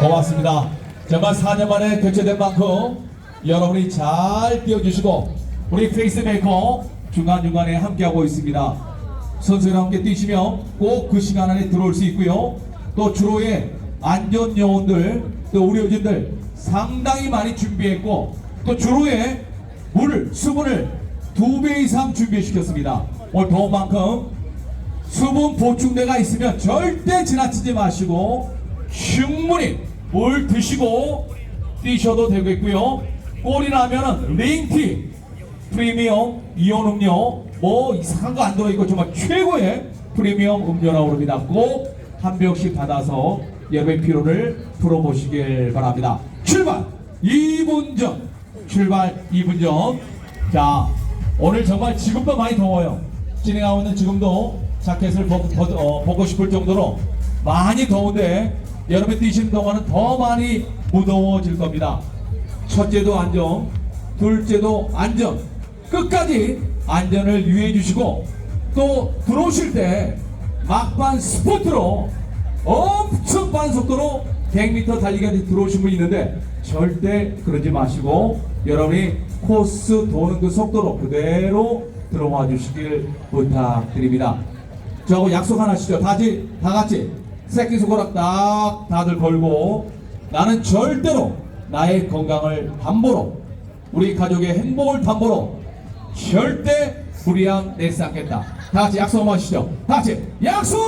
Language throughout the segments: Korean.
고맙습니다. 정말 4년 만에 교체된 만큼 여러분이 잘 뛰어주시고 우리 페이스메이커 중간중간에 함께하고 있습니다. 선수랑 함께 뛰시면 꼭 그 시간 안에 들어올 수 있고요. 또 주로의 안전 요원들 또 의료진들 상당히 많이 준비했고 또 주로의 물 수분을 두 배 이상 준비시켰습니다. 오늘 더운 만큼 수분 보충제가 있으면 절대 지나치지 마시고 충분히 물 드시고 뛰셔도 되겠고요. 꼴이 나면은 링티 프리미엄 이온 음료 뭐 이상한 거 안 들어있고 정말 최고의 프리미엄 음료라고 합니다. 꼭 한 병씩 받아서 여러분의 피로를 풀어보시길 바랍니다. 출발 2분 전 출발 2분 전 자, 오늘 정말 지금도 많이 더워요. 진행하고 있는 지금도 자켓을 벗, 벗, 어, 벗고 싶을 정도로 많이 더운데 여러분 뛰시는 동안은 더 많이 무더워질 겁니다. 첫째도 안전, 둘째도 안전, 끝까지 안전을 유의해 주시고 또 들어오실 때 막판 스포트로 엄청 빠른 속도로 100m 달리기 들어오신 분이 있는데 절대 그러지 마시고 여러분이 코스 도는 그 속도로 그대로 들어와 주시길 부탁드립니다. 저거 약속 하나 하시죠. 다지, 다 같이 새끼손가락 딱 다들 걸고 나는 절대로 나의 건강을 담보로 우리 가족의 행복을 담보로 절대 불이함 내지 않겠다. 다 같이 약속 한번 하시죠. 다 같이 약속!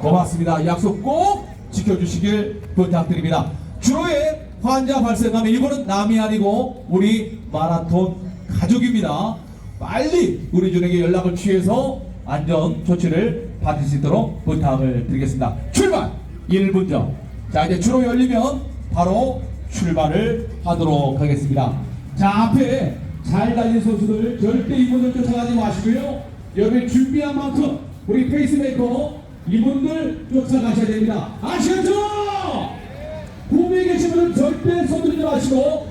고맙습니다. 약속 꼭 지켜주시길 부탁드립니다. 주로의 환자 발생하면 이분은 남이 아니고 우리 마라톤 가족입니다. 빨리 우리 준에게 연락을 취해서 안전 조치를 받을 수 있도록 부탁을 드리겠습니다. 출발 1분 전. 자 이제 주로 열리면 바로 출발을 하도록 하겠습니다. 자 앞에 잘 달린 선수들 절대 이분들 쫓아가지 마시고요. 여러분 준비한 만큼 우리 페이스메이커 이분들 쫓아가셔야 됩니다. 아시겠죠? 구미에 계신 분은 절대 손들지 마시고